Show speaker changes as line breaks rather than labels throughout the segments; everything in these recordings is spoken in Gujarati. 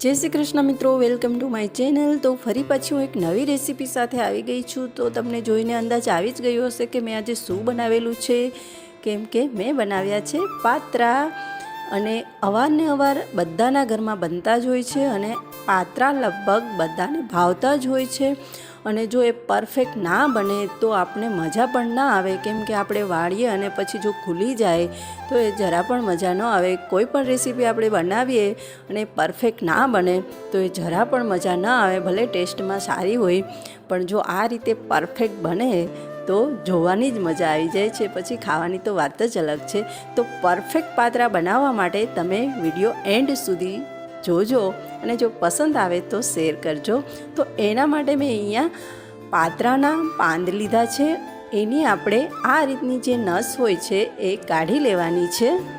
જય શ્રી કૃષ્ણ મિત્રો વેલકમ ટુ માય ચેનલ તો ફરી પાછી હું એક નવી રેસીપી સાથે આવી ગઈ છું. તો તમને જોઈને અંદાજ આવી જ ગયો હશે કે મેં આજે શું બનાવેલું છે. કેમ કે મેં બનાવ્યા છે પાત્રા. અને અવારને અવાર બધાના ઘરમાં બનતા જ હોય છે અને પાત્રા લગભગ બધાને ભાવતા જ હોય છે. અને જો એ પરફેક્ટ ના બને તો આપણે મજા પણ ના આવે. કેમ કે આપણે વાળીએ અને પછી જો ખુલી જાય તો એ જરા પણ મજા ન આવે. કોઈ પણ રેસીપી આપણે બનાવીએ અને પરફેક્ટ ના બને તો એ જરા પણ મજા ન આવે. ભલે ટેસ્ટમાં સારી હોય, પણ જો આ રીતે પરફેક્ટ બને તો જોવાની જ મજા આવી જાય છે. પછી ખાવાની તો વાત જ અલગ છે. તો પરફેક્ટ પાત્રા બનાવવા માટે તમે વીડિયો એન્ડ સુધી જોજો અને જો પસંદ આવે તો શેર કરજો. તો એના માટે મેં અહીંયા પાત્રાના પાંદ લીધા છે. એની આપણે આ રીતની જે નસ હોય છે એ કાઢી લેવાની છે.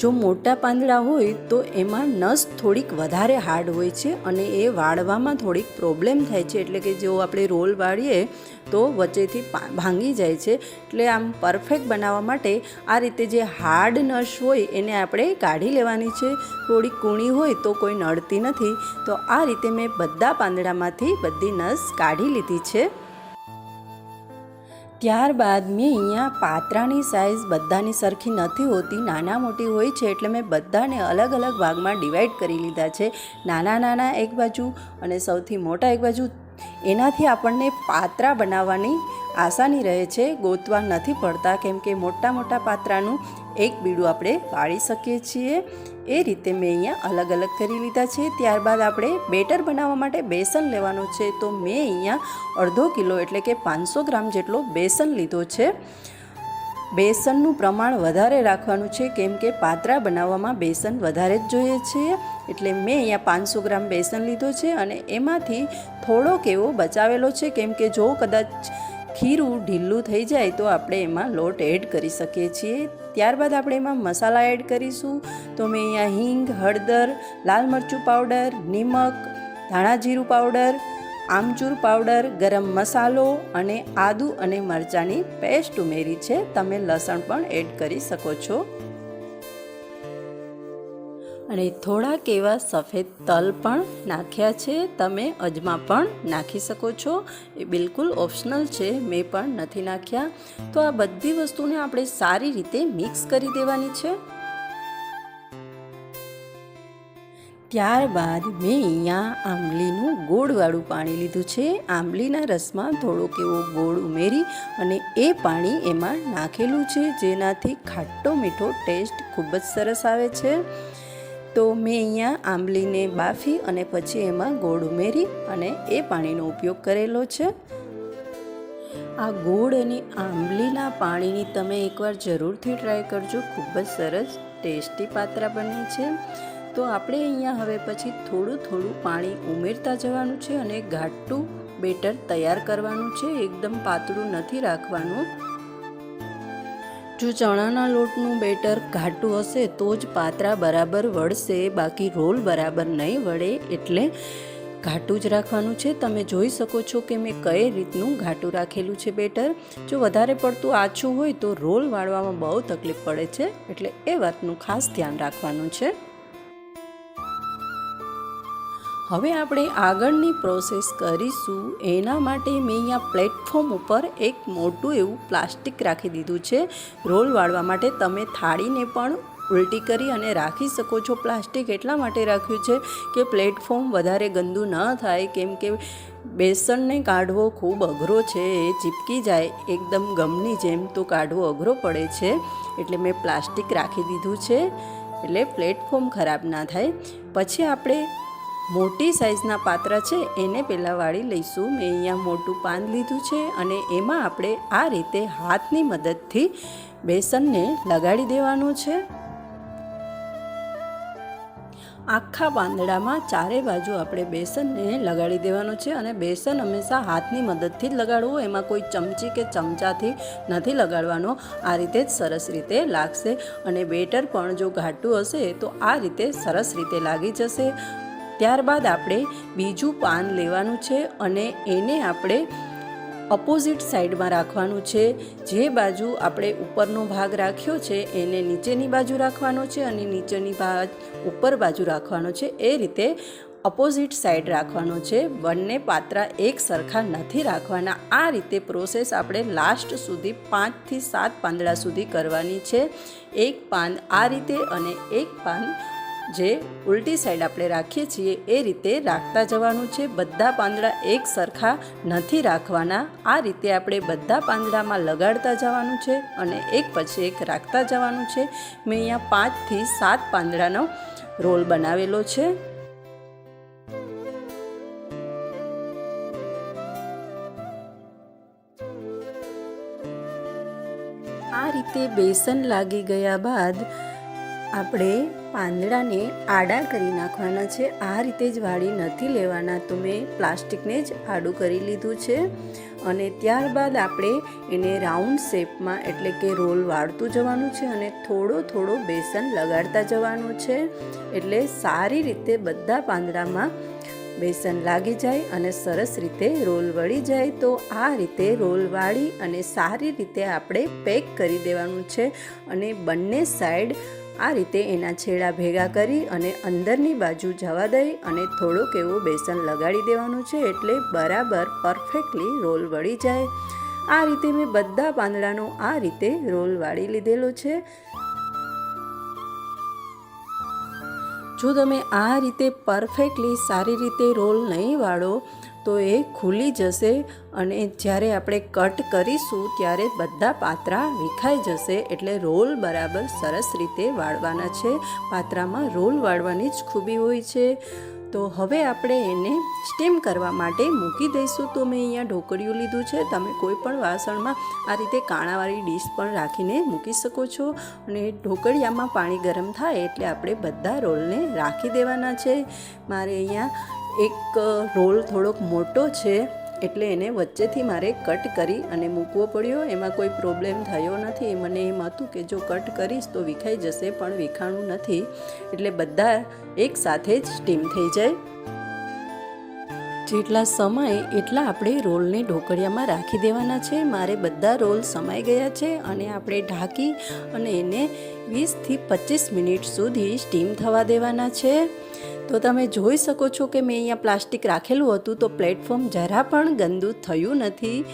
જો મોટા પાંદડા હોય તો એમાં નસ થોડીક વધારે હાર્ડ હોય છે અને એ વાળવામાં થોડીક પ્રોબ્લેમ થાય છે. એટલે કે જો આપણે રોલ વાળીએ તો વચ્ચેથી ભાંગી જાય છે. એટલે આમ પરફેક્ટ બનાવવા માટે આ રીતે જે હાર્ડ નસ હોય એને આપણે કાઢી લેવાની છે. થોડીક કૂણી હોય તો કોઈ નડતી નથી. તો આ રીતે મેં બધા પાંદડામાંથી બધી નસ કાઢી લીધી છે. ત્યારબાદ મેં અહીંયા પાત્રાની સાઇઝ બધાની સરખી નથી હોતી. નાના મોટી હોય છે એટલે મેં બધાને અલગ અલગ ભાગમાં ડિવાઈડ કરી લીધા છે. નાના નાના એક બાજુ અને સૌથી મોટા એક બાજુ. એનાથી આપણને પાત્રા બનાવવાની આસાની રહે છે. ગોતવા નથી પડતા, કેમ કે મોટા મોટા પાત્રાનું એક બીડું આપણે બાળી શકીએ છીએ. એ રીતે મેં અહીંયા અલગ અલગ કરી લીધા છે. ત્યારબાદ આપણે બેટર બનાવવા માટે બેસન લેવાનું છે. તો મેં અહીંયા અડધો કિલો એટલે કે પાંચસો ગ્રામ જેટલો બેસન લીધો છે. બેસનનું પ્રમાણ વધારે રાખવાનું છે. કેમ કે પાતરા બનાવવામાં બેસન વધારે જ જોઈએ છે. એટલે મેં અહીંયા પાંચસો ગ્રામ બેસન લીધો છે અને એમાંથી થોડોક એવો બચાવેલો છે. કેમ કે જો કદાચ ખીરું ઢીલું થઈ જાય તો આપણે એમાં લોટ એડ કરી શકીએ છીએ. ત્યારબાદ આપણે એમાં મસાલા એડ કરીશું. તો મેં અહીંયા હિંગ, હળદર, લાલ મરચું પાવડર, નિમક, ધાણા જીરું પાવડર, આમચૂર પાવડર, ગરમ મસાલો અને આદું અને મરચાંની પેસ્ટ ઉમેરી છે. તમે લસણ પણ એડ કરી શકો છો. અને થોડાક એવા સફેદ તલ પણ નાખ્યા છે. તમે અજમા પણ નાખી શકો છો. એ બિલકુલ ઓપ્શનલ છે. મેં પણ નથી નાખ્યા. તો આ બધી વસ્તુને આપણે સારી રીતે મિક્સ કરી દેવાની છે. ત્યારબાદ મેં અહીંયા આંબલીનું ગોળવાળું પાણી લીધું છે. આંબલીના રસમાં થોડોક એવો ગોળ ઉમેરી અને એ પાણી એમાં નાખેલું છે. જેનાથી ખાટો મીઠો ટેસ્ટ ખૂબ જ સરસ આવે છે. તો મેં અહીંયા આંબલીને બાફી અને પછી એમાં ગોળ ઉમેરી અને એ પાણીનો ઉપયોગ કરેલો છે. આ ગોળ અને આંબલીના પાણીની તમે એકવાર જરૂરથી ટ્રાય કરજો. ખૂબ જ સરસ, ટેસ્ટી પાત્રા બને છે. તો આપણે અહીંયા હવે પછી થોડું થોડું પાણી ઉમેરતા જવાનું છે અને ઘાટું બેટર તૈયાર કરવાનું છે. એકદમ પાતળું નથી રાખવાનું. જો ચણાના લોટનું બેટર ઘાટું હશે તો જ પાત્રા બરાબર વળશે, બાકી રોલ બરાબર નહીં વળે એટલે ઘાટું જ રાખવાનું છે. તમે જોઈ શકો છો કે મેં કઈ રીતનું ઘાટું રાખેલું છે બેટર. જો વધારે પડતું આછું હોય તો રોલ વાળવામાં બહુ તકલીફ પડે છે, એટલે એ વાતનું ખાસ ધ્યાન રાખવાનું છે. હવે આપણે આગળની પ્રોસેસ કરીશું. એના માટે મેં અહીંયા પ્લેટફોર્મ ઉપર એક મોટું એવું પ્લાસ્ટિક રાખી દીધું છે. રોલ વાળવા માટે તમે થાળીને પણ ઉલટી કરી અને રાખી શકો છો. પ્લાસ્ટિક એટલા માટે રાખ્યું છે કે પ્લેટફોર્મ વધારે ગંદુ ન થાય. કેમ કે બેસનને કાઢવો ખૂબ અઘરો છે. એ ચીપકી જાય એકદમ ગમની જેમ તો કાઢવો અઘરો પડે છે. એટલે મેં પ્લાસ્ટિક રાખી દીધું છે. એટલે પ્લેટફોર્મ ખરાબ ના થાય. પછી આપણે મોટી સાઇઝના પાત્ર છે, એને પહેલાં વાળી લઈશું. મેં અહીંયા મોટું પાન લીધું છે અને એમાં આપણે આ રીતે હાથની મદદથી બેસનને લગાડી દેવાનું છે. આખા પાંદડામાં ચારે બાજુ આપણે બેસનને લગાડી દેવાનું છે અને બેસન હંમેશા હાથની મદદથી જ લગાડવું. એમાં કોઈ ચમચી કે ચમચાથી નથી લગાડવાનો. આ રીતે જ સરસ રીતે લાગશે અને બેટર પણ જો ઘાટું હશે તો આ રીતે સરસ રીતે લાગી જશે. ત્યારબાદ આપણે બીજું પાન લેવાનું છે અને એને આપણે અપોઝિટ સાઈડમાં રાખવાનું છે. જે બાજુ આપણે ઉપરનો ભાગ રાખ્યો છે, એને નીચેની બાજુ રાખવાનો છે અને નીચેની ભાગ ઉપર બાજુ રાખવાનો છે. એ રીતે અપોઝિટ સાઈડ રાખવાનો છે. બંને પાત્રા એક સરખા નથી રાખવાના. આ રીતે પ્રોસેસ આપણે લાસ્ટ સુધી પાંચથી સાત પાંદડા સુધી કરવાની છે. એક પાન આ રીતે અને એક પાન જે ઉલટી સાઈડ આપણે રાખીએ છીએ, એ રીતે રાખતા જવાનું છે. બધા પાંદડા એક સરખા નથી રાખવાના. આ રીતે આપણે બધા પાંદડામાં લગાડતા જવાનું છે અને એક પછી એક રાખતા જવાનું છે. મેં અહીંયા પાંચથી સાત પાંદડાનો રોલ બનાવેલો છે. આ રીતે બેસન લાગી ગયા બાદ આપણે પાંદડાને આડા કરી નાખવાના છે. આ રીતે જ વાળી નથી લેવાના. તો મેં પ્લાસ્ટિકને જ આડું કરી લીધું છે. અને ત્યારબાદ આપણે એને રાઉન્ડ શેપમાં એટલે કે રોલ વાળતું જવાનું છે અને થોડો થોડો બેસન લગાડતા જવાનું છે. એટલે સારી રીતે બધા પાંદડામાં બેસન લાગી જાય અને સરસ રીતે રોલ વળી જાય. તો આ રીતે રોલ વાળી અને સારી રીતે આપણે પેક કરી દેવાનું છે. અને બંને સાઈડ આ રીતે એના છેડા ભેગા કરી અને અંદરની બાજુ જવા દઈ અને થોડોક એવું બેસન લગાડી દેવાનું છે એટલે બરાબર પરફેક્ટલી રોલ વળી જાય. આ રીતે મેં બધા પાંદડાનો આ રીતે રોલ વાળી લીધેલો છે. જો તમે આ રીતે પરફેક્ટલી સારી રીતે રોલ નહીં વાળો તો એ ખુલી જશે અને જ્યારે આપણે કટ કરીશું ત્યારે બધા પાત્રા વિખાઈ જશે એટલે રોલ બરાબર સરસ રીતે વાળવાના છે. પાત્રામાં રોલ વાળવાની જ ખૂબી હોય છે. તો હવે આપણે એને સ્ટીમ કરવા માટે મૂકી દઈશું. તો મેં અહીંયા ઢોકળિયું લીધું છે. તમે કોઈ પણ વાસણમાં આ રીતે કાણાવાળી ડીશ પણ રાખીને મૂકી શકો છો. અને ઢોકળિયામાં પાણી ગરમ થાય એટલે આપણે બધા રોલને રાખી દેવાના છે. મારે અહીંયા એક રોલ થોડોક મોટો છે, એટલે એને વચ્ચેથી મારે કટ કરી અને મૂકવો પડ્યો. એમાં કોઈ પ્રોબ્લેમ થયો નથી. મને એમ હતું કે જો કટ કરીશ તો વિખાઈ જશે, પણ વિખાણું નથી. એટલે બધા એક સાથે જ સ્ટીમ થઈ જાય. જેટલા સમય એટલા આપણે રોલને ઢોકળિયામાં રાખી દેવાના છે. મારે બધા રોલ સમાઈ ગયા છે અને આપણે ઢાંકી અને એને વીસથી પચીસ મિનિટ સુધી સ્ટીમ થવા દેવાના છે. તો તમે જોઈ શકો છો કે મેં અહીંયા પ્લાસ્ટિક રાખેલું હતું તો પ્લેટફોર્મ જરા પણ ગંદુ થયું નથી.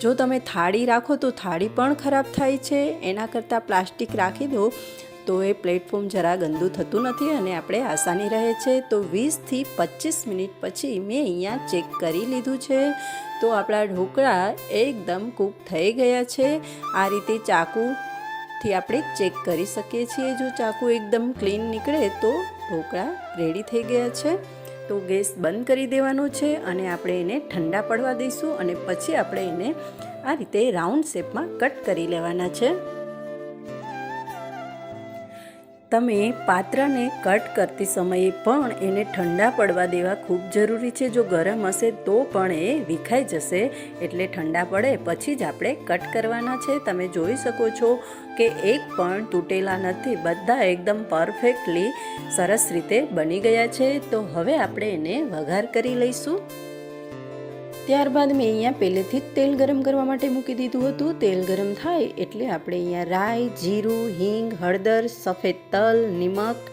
જો તમે થાળી રાખો તો થાળી પણ ખરાબ થાય છે. એના કરતાં પ્લાસ્ટિક રાખી દો તો એ પ્લેટફોર્મ જરા ગંદુ થતું નથી અને આપણે આસાની રહે છે. તો વીસથી પચીસ મિનિટ પછી મેં અહીંયા ચેક કરી લીધું છે. તો આપણા ઢોકળા એકદમ કૂક થઈ ગયા છે. આ રીતે ચાકુથી આપણે ચેક કરી શકીએ છીએ. જો ચાકુ એકદમ ક્લીન નીકળે તો ઢોકળા રેડી થઈ ગયા છે. તો ગેસ બંધ કરી દેવાનો છે અને આપણે એને ઠંડા પડવા દઈશું અને પછી આપણે એને આ રીતે રાઉન્ડ શેપમાં કટ કરી લેવાના છે. તમે પાત્રને કટ કરતી સમયે પણ એને ઠંડા પડવા દેવા ખૂબ જરૂરી છે. જો ગરમ હશે તો પણ એ વિખાઈ જશે, એટલે ઠંડા પડે પછી જ આપણે કટ કરવાના છે. તમે જોઈ શકો છો કે એક પણ તૂટેલા નથી. બધા એકદમ પરફેક્ટલી સરસ રીતે બની ગયા છે. તો હવે આપણે એને વઘાર કરી લઈશું. ત્યારબાદ મેં અહીંયા પહેલેથી જ તેલ ગરમ કરવા માટે મૂકી દીધું હતું. તેલ ગરમ થાય એટલે આપણે અહીંયા રાઈ, જીરું, હિંગ, હળદર, સફેદ તલ, નિમક,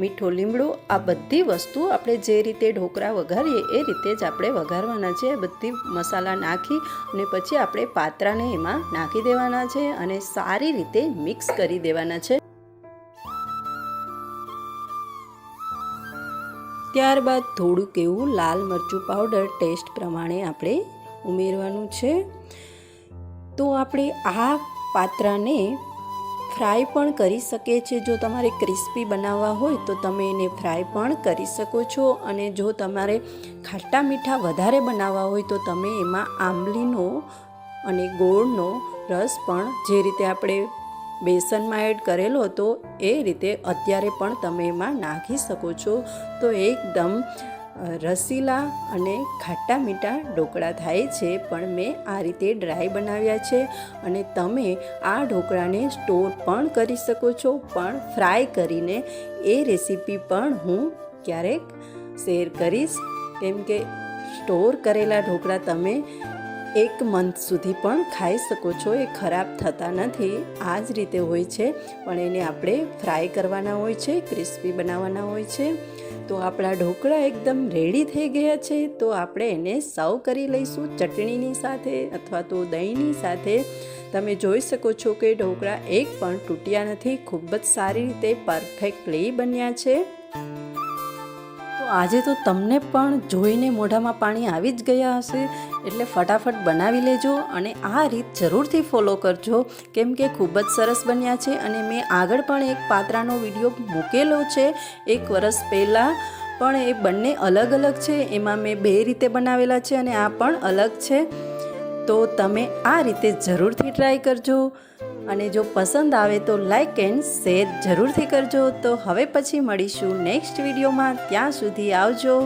મીઠો લીમડો આ બધી વસ્તુ આપણે જે રીતે ઢોકળા વઘારીએ એ રીતે જ આપણે વઘારવાના છે. બધી મસાલા નાખી અને પછી આપણે પાત્રાને એમાં નાખી દેવાના છે અને સારી રીતે મિક્સ કરી દેવાના છે. ત્યારબાદ થોડુંક એવું લાલ મરચું પાવડર ટેસ્ટ પ્રમાણે આપણે ઉમેરવાનું છે. તો આપણે આ પાત્રાને ફ્રાય પણ કરી શકીએ છીએ. જો તમારે ક્રિસ્પી બનાવવા હોય તો તમે એને ફ્રાય પણ કરી શકો છો. અને જો તમારે ખાટા મીઠા વધારે બનાવવા હોય તો તમે એમાં આંબલીનો અને ગોળનો રસ પણ જે રીતે આપણે બેસનમાં એડ કરેલો હતો, એ રીતે અત્યારે પણ તમે એમાં નાખી શકો છો. તો એકદમ રસીલા અને ખાટા મીઠા ઢોકળા થાય છે, પણ મેં આ રીતે ડ્રાય બનાવ્યા છે અને તમે આ ઢોકળાને સ્ટોર પણ કરી શકો છો. પણ ફ્રાય કરીને એ રેસીપી પણ હું ક્યારેક શેર કરીશ. કેમ કે સ્ટોર કરેલા ઢોકળા તમે એક મંથ સુધી પણ ખાઈ શકો છો, એ ખરાબ થતા નથી, આ જ રીતે હોય છે. પણ એને આપણે ફ્રાય કરવાના હોય છે, ક્રિસ્પી બનાવવાના હોય છે. તો આપણા ઢોકળા એકદમ રેડી થઈ ગયા છે, તો આપણે એને સર્વ કરી લઈશું ચટણીની સાથે અથવા તો દહીંની સાથે. તમે જોઈ શકો છો કે ઢોકળા એક પણ તૂટ્યા નથી, ખૂબ જ સારી રીતે પરફેક્ટલી બન્યા છે. આજે તો તમને પણ જોઈને મોઢામાં પાણી આવી જ ગયા હશે. એટલે ફટાફટ બનાવી લેજો અને આ રીત જરૂરથી ફોલો કરજો. કેમ કે ખૂબ જ સરસ બન્યા છે અને મેં આગળ પણ એક પાત્રાનો વીડિયો મૂકેલો છે એક વરસ પહેલાં. પણ એ બંને અલગ અલગ છે. એમાં મેં બે રીતે બનાવેલા છે અને આ પણ અલગ છે. તો તમે આ રીતે જરૂરથી ટ્રાય કરજો. અને જો પસંદ આવે તો લાઇક એન્ડ શેર જરૂરથી કરજો. તો હવે પછી મળીશું નેક્સ્ટ વિડીયોમાં ત્યાં સુધી આવજો.